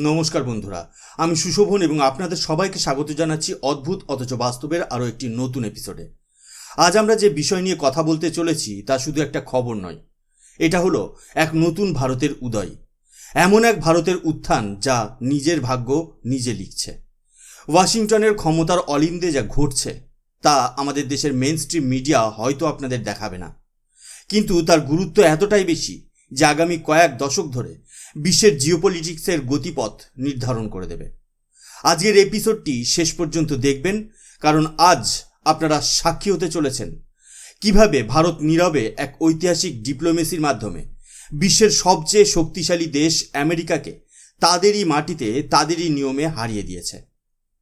নমস্কার বন্ধুরা, আমি সুশোভন এবং আপনাদের সবাইকে স্বাগত জানাচ্ছি অদ্ভুত অথচ বাস্তবের আরও একটি নতুন এপিসোডে আজ আমরা যে বিষয় নিয়ে কথা বলতে চলেছি, তা শুধু একটা খবর নয়। এটা হলো এক নতুন ভারতের উদয়। এমন এক ভারতের উত্থান যা নিজের ভাগ্য নিজে লিখছে। ওয়াশিংটনের ক্ষমতার অলিন্দে যা ঘটছে, তা আমাদের দেশের মেন স্ট্রিম মিডিয়া হয়তো আপনাদের দেখাবে না। কিন্তু তার গুরুত্ব এতটাই বেশি যে আগামী কয়েক দশক ধরে বিশ্বের জিওপলিটিক্সের গতিপথ নির্ধারণ করে দেবে। আজকের এপিসোডটি শেষ পর্যন্ত দেখবেন, কারণ আজ আপনারা সাক্ষী হতে চলেছেন। কীভাবে ভারত নীরবে এক ঐতিহাসিক ডিপ্লোমেসির মাধ্যমে বিশ্বের সবচেয়ে শক্তিশালী দেশ আমেরিকাকে তাদেরই মাটিতে, তাদেরই নিয়মে হারিয়ে দিয়েছে।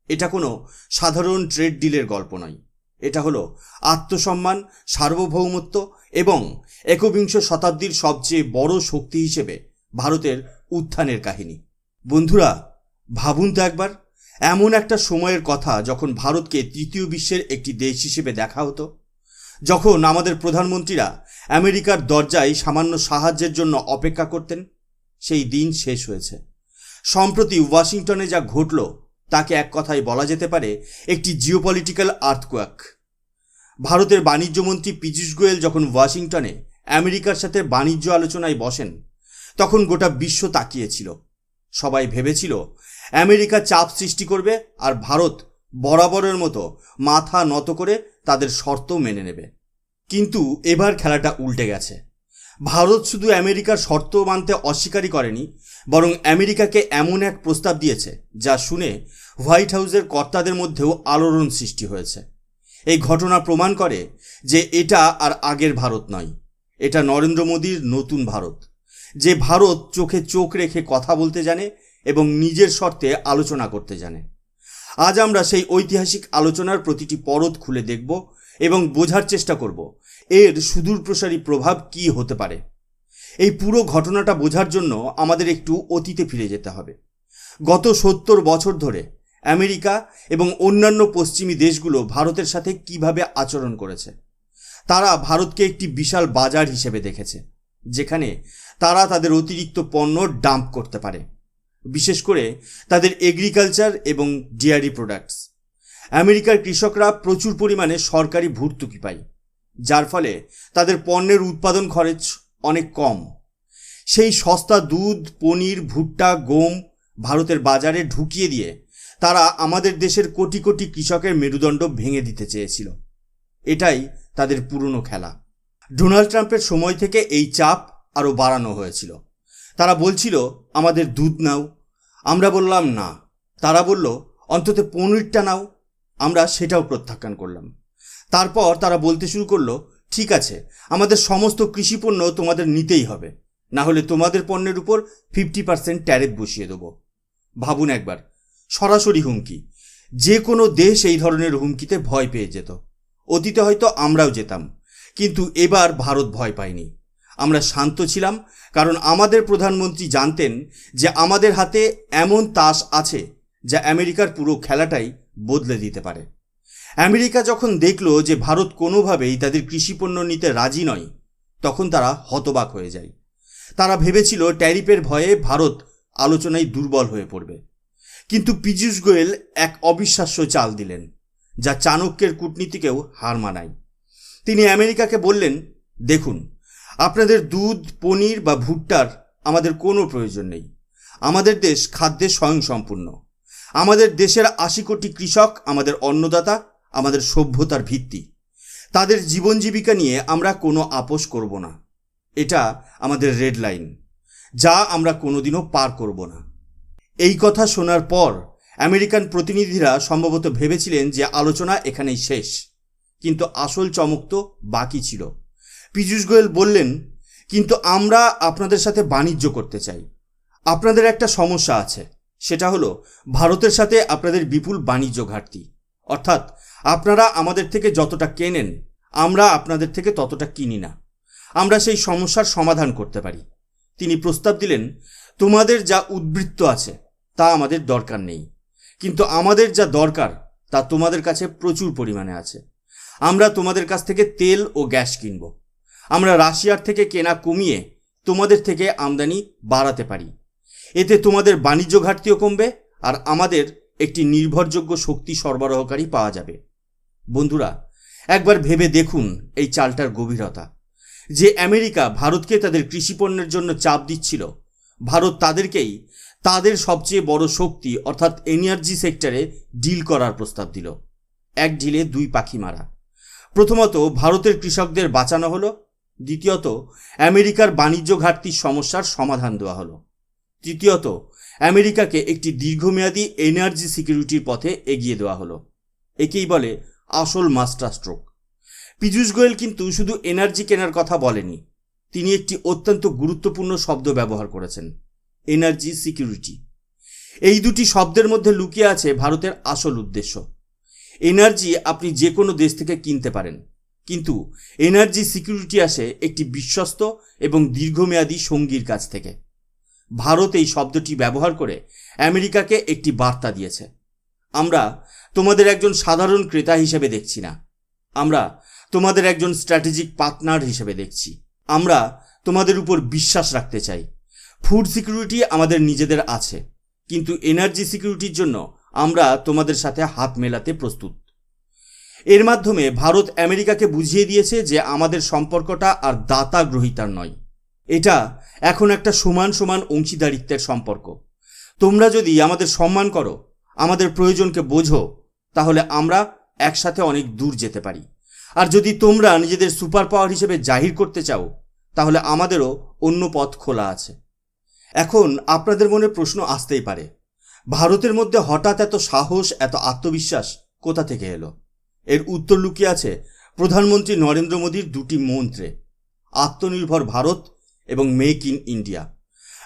এটা কোনো সাধারণ ট্রেড ডিলের গল্প নয়। এটা হলো আত্মসম্মান, সার্বভৌমত্ব এবং একবিংশ শতাব্দীর সবচেয়ে বড় শক্তি হিসেবে ভারতের উত্থানের কাহিনী। বন্ধুরা, ভাবুন তো একবার, এমন একটা সময়ের কথা যখন ভারতকে তৃতীয় বিশ্বের একটি দেশ হিসেবে দেখা হতো, যখন আমাদের প্রধানমন্ত্রীরা আমেরিকার দরজায় সামান্য সাহায্যের জন্য অপেক্ষা করতেন, সেই দিন শেষ হয়েছে। সম্প্রতি ওয়াশিংটনে যা ঘটল, তাকে এক কথায় বলা যেতে পারে একটি জিওপলিটিক্যাল আর্থকোয়াক। ভারতের বাণিজ্যমন্ত্রী পীযূষ গোয়েল যখন ওয়াশিংটনে আমেরিকার সাথে বাণিজ্য আলোচনায় বসেন তখন গোটা বিশ্ব তাকিয়েছিল। সবাই ভেবেছিল, আমেরিকা চাপ সৃষ্টি করবে আর ভারত বরাবরের মতো মাথা নত করে তাদের শর্ত মেনে নেবে। কিন্তু এবার খেলাটা উল্টে গেছে। ভারত শুধু আমেরিকার শর্ত মানতে অস্বীকারই করেনি, বরং আমেরিকাকে এমন এক প্রস্তাব দিয়েছে, যা শুনে হোয়াইট হাউসের কর্তাদের মধ্যেও আলোড়ন সৃষ্টি হয়েছে। এই ঘটনা প্রমাণ করে যে এটা আর আগের ভারত নয়, এটা নরেন্দ্র মোদীর নতুন ভারত। যে ভারত চোখে চোখ রেখে কথা বলতে জানে এবং নিজের শর্তে আলোচনা করতে জানে। আজ আমরা সেই ঐতিহাসিক আলোচনার প্রতিটি পরত খুলে দেখব এবং বোঝার চেষ্টা করব, এর সুদূরপ্রসারী প্রভাব কি হতে পারে। এই পুরো ঘটনাটা বোঝার জন্য আমাদের একটু অতীতে ফিরে যেতে হবে। গত সত্তর বছর ধরে আমেরিকা এবং অন্যান্য পশ্চিমী দেশগুলো ভারতের সাথে কীভাবে আচরণ করেছে, তারা ভারতকে একটি বিশাল বাজার হিসেবে দেখেছে। যেখানে তারা তাদের অতিরিক্ত পণ্য ডাম্প করতে পারে, বিশেষ করে তাদের এগ্রিকালচার এবং ডিয়ারি প্রোডাক্টস আমেরিকার কৃষকরা প্রচুর পরিমাণে সরকারি ভর্তুকি পায়, যার ফলে তাদের পণ্যের উৎপাদন খরচ অনেক কম। সেই সস্তা দুধ, পনির, ভুট্টা, গম ভারতের বাজারে ঢুকিয়ে দিয়ে তারা আমাদের দেশের কোটি কোটি কৃষকের মেরুদণ্ড ভেঙে দিতে চেয়েছিল। এটাই তাদের পুরনো খেলা। ডোনাল্ড ট্রাম্পের সময় থেকে এই চাপ আরও বাড়ানো হয়েছিল। তারা বলছিল, আমাদের দুধ নাও। আমরা বললাম, না। তারা বলল, অন্তত পনিরটা নাও। আমরা সেটাও প্রত্যাখ্যান করলাম। তারপর তারা বলতে শুরু করল, ঠিক আছে, আমাদের সমস্ত কৃষিপণ্য তোমাদের নিতেই হবে। না হলে তোমাদের পণ্যের উপর ফিফটি পার্সেন্ট ট্যারিফ বসিয়ে দেবো। ভাবুন একবার, সরাসরি হুমকি। যে কোনো দেশ এই ধরনের হুমকিতে ভয় পেয়ে যেত। অতীতে হয়তো আমরাও যেতাম। কিন্তু এবার ভারত ভয় পায়নি। আমরা শান্ত ছিলাম, কারণ আমাদের প্রধানমন্ত্রী জানতেন যে আমাদের হাতে এমন তাস আছে যা আমেরিকার পুরো খেলাটাই বদলে দিতে পারে। আমেরিকা যখন দেখল যে ভারত কোনোভাবেই তাদের কৃষিপণ্য নিতে রাজি নয়, তখন তারা হতবাক হয়ে যায়। তারা ভেবেছিল ট্যারিফের ভয়ে ভারত আলোচনায় দুর্বল হয়ে পড়বে। কিন্তু পীযূষ গোয়েল এক অবিশ্বাস্য চাল দিলেন, যা চাণক্যের কূটনীতিকেও হার মানায়। তিনি আমেরিকাকে বললেন, দেখুন, আপনাদের দুধ, পনির বা ভুট্টার আমাদের কোনো প্রয়োজন নেই। আমাদের দেশ খাদ্যে স্বয়ংসম্পূর্ণ। আমাদের দেশের আশি কোটি কৃষক আমাদের অন্নদাতা, আমাদের সভ্যতার ভিত্তি। তাদের জীবন জীবিকা নিয়ে আমরা কোনো আপোষ করব না। এটা আমাদের রেড লাইন, যা আমরা কোনোদিনও পার করব না। এই কথা শোনার পর আমেরিকান প্রতিনিধিরা সম্ভবত ভেবেছিলেন যে আলোচনা এখানেই শেষ। কিন্তু আসল চমক তো বাকি ছিল। পীযূষ গোয়েল বললেন, কিন্তু আমরা আপনাদের সাথে বাণিজ্য করতে চাই। আপনাদের একটা সমস্যা আছে, সেটা হলো ভারতের সাথে আপনাদের বিপুল বাণিজ্য ঘাটতি। অর্থাৎ আপনারা আমাদের থেকে যতটা কেনেন, আমরা আপনাদের থেকে ততটা কিনি না। আমরা সেই সমস্যার সমাধান করতে পারি। তিনি প্রস্তাব দিলেন, তোমাদের যা উদ্বৃত্ত আছে, তা আমাদের দরকার নেই। কিন্তু আমাদের যা দরকার, তা তোমাদের কাছে প্রচুর পরিমাণে আছে। আমরা তোমাদের কাছ থেকে তেল ও গ্যাস কিনব। আমরা রাশিয়ার থেকে কেনা কমিয়ে তোমাদের থেকে আমদানি বাড়াতে পারি। এতে তোমাদের বাণিজ্য ঘাটতিও কমবে আর আমাদের একটি নির্ভরযোগ্য শক্তি সরবরাহকারী পাওয়া যাবে। বন্ধুরা, একবার ভেবে দেখুন এই চালটার গভীরতা। যে আমেরিকা ভারতকে তাদের কৃষিপণ্যের জন্য চাপ দিচ্ছিল, ভারত তাদেরকেই তাদের সবচেয়ে বড় শক্তি অর্থাৎ এনার্জি সেক্টরে ডিল করার প্রস্তাব দিল। এক ঢিলে দুই পাখি মারা। প্রথমত ভারতের কৃষকদের বাঁচানো হলো, দ্বিতীয়ত আমেরিকার বাণিজ্য ঘাটতির সমস্যার সমাধান দেওয়া হলো। তৃতীয়ত আমেরিকাকে একটি দীর্ঘমেয়াদী এনার্জি সিকিউরিটির পথে এগিয়ে দেওয়া হলো। একেই বলে আসল মাস্টার স্ট্রোক। পীযূষ গোয়েল কিন্তু শুধু এনার্জি কেনার কথা বলেনি, তিনি একটি অত্যন্ত গুরুত্বপূর্ণ শব্দ ব্যবহার করেছেন, এনার্জি সিকিউরিটি। এই দুটি শব্দের মধ্যে লুকিয়ে আছে ভারতের আসল উদ্দেশ্য। এনার্জি আপনি যে কোনো দেশ থেকে কিনতে পারেন। কিন্তু এনার্জি সিকিউরিটি আসে একটি বিশ্বস্ত এবং দীর্ঘমেয়াদী সঙ্গীর কাছ থেকে। ভারত এই শব্দটি ব্যবহার করে আমেরিকাকে একটি বার্তা দিয়েছে। আমরা তোমাদের একজন সাধারণ ক্রেতা হিসেবে দেখছি না। আমরা তোমাদের একজন স্ট্র্যাটেজিক পার্টনার হিসেবে দেখছি। আমরা তোমাদের উপর বিশ্বাস রাখতে চাই। ফুড সিকিউরিটি আমাদের নিজেদের আছে। কিন্তু এনার্জি সিকিউরিটির জন্য আমরা তোমাদের সাথে হাত মেলাতে প্রস্তুত। এর মাধ্যমে ভারত আমেরিকাকে বুঝিয়ে দিয়েছে যে আমাদের সম্পর্কটা আর দাতা গ্রহিতার নয়। এটা এখন একটা সমান সমান অংশীদারিত্বের সম্পর্ক। তোমরা যদি আমাদের সম্মান করো, আমাদের প্রয়োজনকে বোঝো, তাহলে আমরা একসাথে অনেক দূর যেতে পারি। আর যদি তোমরা নিজেদের সুপার পাওয়ার হিসেবে জাহির করতে চাও, তাহলে আমাদেরও অন্য পথ খোলা আছে। এখন আপনাদের মনে প্রশ্ন আসতেই পারে ভারতের মধ্যে হঠাৎ এত সাহস, এত আত্মবিশ্বাস কোথা থেকে এলো? এর উত্তর লুকিয়ে আছে প্রধানমন্ত্রী নরেন্দ্র মোদীর দুটি মন্ত্রে, আত্মনির্ভর ভারত এবং মেক ইন ইন্ডিয়া।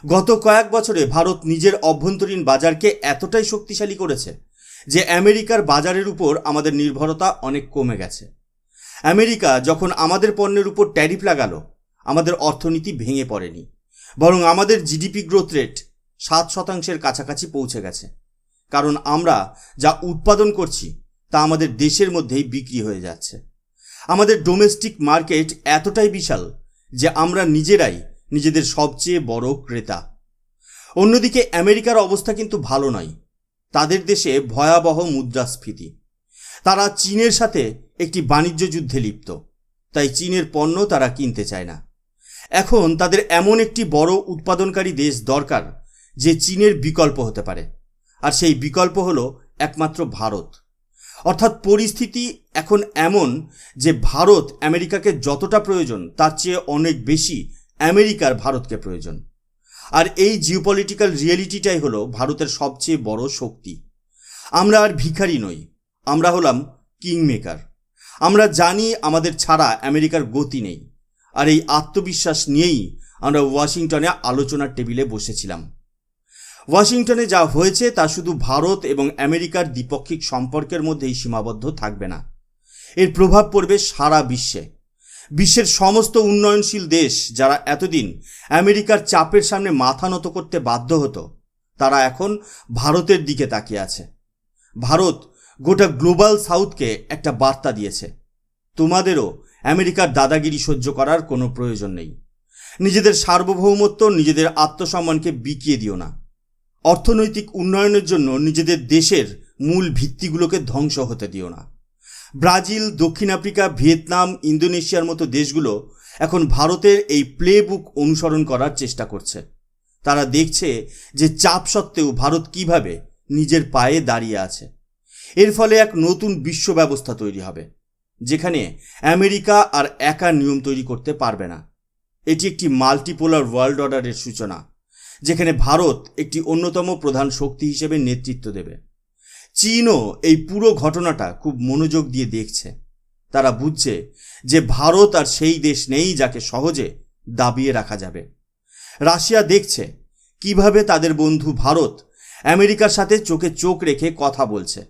গত কয়েক বছরে ভারত নিজের অভ্যন্তরীণ বাজারকে এতটাই শক্তিশালী করেছে যে আমেরিকার বাজারের উপর আমাদের নির্ভরতা অনেক কমে গেছে। আমেরিকা যখন আমাদের পণ্যের উপর ট্যারিফ লাগালো, আমাদের অর্থনীতি ভেঙে পড়েনি, বরং আমাদের জিডিপি গ্রোথ রেট সাত শতাংশের কাছাকাছি পৌঁছে গেছে। কারণ আমরা যা উৎপাদন করছি, তা আমাদের দেশের মধ্যেই বিক্রি হয়ে যাচ্ছে। আমাদের ডোমেস্টিক মার্কেট এতটাই বিশাল যে আমরা নিজেরাই নিজেদের সবচেয়ে বড় ক্রেতা। অন্যদিকে আমেরিকার অবস্থা কিন্তু ভালো নয়। তাদের দেশে ভয়াবহ মুদ্রাস্ফীতি। তারা চীনের সাথে একটি বাণিজ্য যুদ্ধে লিপ্ত। তাই চীনের পণ্য তারা কিনতে চায় না। এখন তাদের এমন একটি বড় উৎপাদনকারী দেশ দরকার যে চীনের বিকল্প হতে পারে। আর সেই বিকল্প হলো একমাত্র ভারত। অর্থাৎ পরিস্থিতি এখন এমন যে ভারত আমেরিকাকে যতটা প্রয়োজন, তার চেয়ে অনেক বেশি আমেরিকার ভারতকে প্রয়োজন। আর এই জিওপলিটিক্যাল রিয়েলিটিটাই হলো ভারতের সবচেয়ে বড় শক্তি। আমরা আর ভিখারি নই, আমরা হলাম কিংমেকার। আমরা জানি আমাদের ছাড়া আমেরিকার গতি নেই। আর এই আত্মবিশ্বাস নিয়েই আমরা ওয়াশিংটনে আলোচনার টেবিলে বসেছিলাম। ওয়াশিংটনে যা হয়েছে তা শুধু ভারত এবং আমেরিকার দ্বিপক্ষিক সম্পর্কের মধ্যেই সীমাবদ্ধ থাকবে না। এর প্রভাব পড়বে সারা বিশ্বে। বিশ্বের সমস্ত উন্নয়নশীল দেশ যারা এতদিন আমেরিকার চাপের সামনে মাথা নত করতে বাধ্য হতো, তারা এখন ভারতের দিকে তাকিয়ে আছে। ভারত গোটা গ্লোবাল সাউথকে একটা বার্তা দিয়েছে। তোমাদেরও আমেরিকার দাদাগিরি সহ্য করার কোনো প্রয়োজন নেই। নিজেদের সার্বভৌমত্ব, নিজেদের আত্মসম্মানকে বিকিয়ে দিও না। অর্থনৈতিক উন্নয়নের জন্য নিজেদের দেশের মূল ভিত্তিগুলোকে ধ্বংস হতে দিও না। ব্রাজিল, দক্ষিণ আফ্রিকা, ভিয়েতনাম, ইন্দোনেশিয়ার মতো দেশগুলো এখন ভারতের এই প্লে বুক অনুসরণ করার চেষ্টা করছে। তারা দেখছে যে চাপ সত্ত্বেও ভারত কীভাবে নিজের পায়ে দাঁড়িয়ে আছে। এর ফলে এক নতুন বিশ্ব ব্যবস্থা তৈরি হবে, যেখানে আমেরিকা আর একা নিয়ম তৈরি করতে পারবে না। এটি একটি মাল্টিপোলার ওয়ার্ল্ড অর্ডারের সূচনা। যেখানে ভারত একটি অন্যতম প্রধান শক্তি হিসেবে নেতৃত্ব দেবে। চীনও এই পুরো ঘটনাটা খুব মনোযোগ দিয়ে দেখছে। তারা বুঝছে যে ভারত আর সেই দেশ নেই যাকে সহজে দাবিয়ে রাখা যাবে। রাশিয়া দেখছে কীভাবে তাদের বন্ধু ভারত আমেরিকার সাথে চোখে চোখ রেখে কথা বলছে।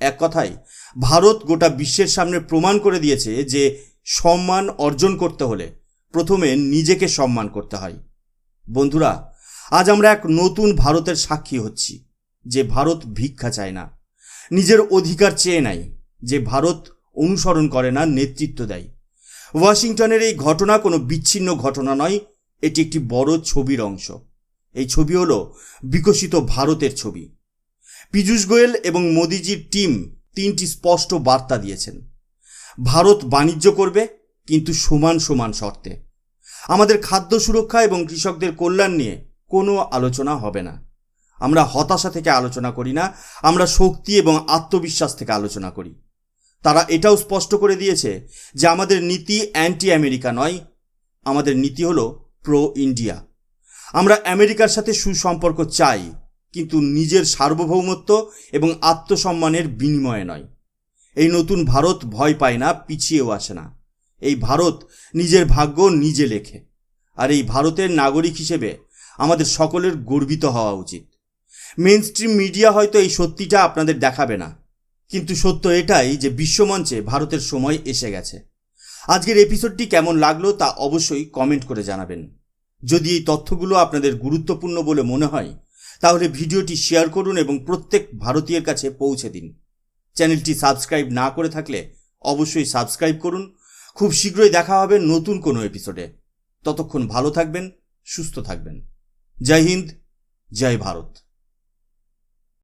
এক কথায়, ভারত গোটা বিশ্বের সামনে প্রমাণ করে দিয়েছে যে সম্মান অর্জন করতে হলে প্রথমে নিজেকে সম্মান করতে হয়। বন্ধুরা আজ আমরা এক নতুন ভারতের সাক্ষী হচ্ছি, যে ভারত ভিক্ষা চায় না। নিজের অধিকার চেয়ে নাই, যে ভারত অনুসরণ করে না, নেতৃত্ব দেয়। ওয়াশিংটনের এই ঘটনা কোনো বিচ্ছিন্ন ঘটনা নয়, এটি একটি বড় ছবির অংশ। এই ছবি হলো বিকশিত ভারতের ছবি। পীযূষ গোয়েল এবং মোদিজির টিম তিনটি স্পষ্ট বার্তা দিয়েছেন। ভারত বাণিজ্য করবে, কিন্তু সমান সমান শর্তে। আমাদের খাদ্য সুরক্ষা এবং কৃষকদের কল্যাণ নিয়ে কোনো আলোচনা হবে না। আমরা হতাশা থেকে আলোচনা করি না, আমরা শক্তি এবং আত্মবিশ্বাস থেকে আলোচনা করি। তারা এটাও স্পষ্ট করে দিয়েছে যে আমাদের নীতি অ্যান্টি আমেরিকা নয়, আমাদের নীতি হলো প্রো ইন্ডিয়া আমরা আমেরিকার সাথে সুসম্পর্ক চাই, কিন্তু নিজের সার্বভৌমত্ব এবং আত্মসম্মানের বিনিময়ে নয়। এই নতুন ভারত ভয় পায় না, পিছিয়েও আসে না। এই ভারত নিজের ভাগ্য নিজে লেখে। আর এই ভারতের নাগরিক হিসেবে আমাদের সকলের গর্বিত হওয়া উচিত। মেন স্ট্রিম মিডিয়া হয়তো এই সত্যিটা আপনাদের দেখাবে না। কিন্তু সত্য এটাই যে বিশ্বমঞ্চে ভারতের সময় এসে গেছে। আজকের এপিসোডটি কেমন লাগল তা অবশ্যই কমেন্ট করে জানাবেন। যদি এই তথ্যগুলো আপনাদের গুরুত্বপূর্ণ বলে মনে হয়, তাহলে ভিডিওটি শেয়ার করুন এবং প্রত্যেক ভারতীয়ের কাছে পৌঁছে দিন। চ্যানেলটি সাবস্ক্রাইব না করে থাকলে অবশ্যই সাবস্ক্রাইব করুন। খুব শীঘ্রই দেখা হবে নতুন কোনো এপিসোডে ততক্ষণ ভালো থাকবেন, সুস্থ থাকবেন। জয় হিন্দ জয় ভারত।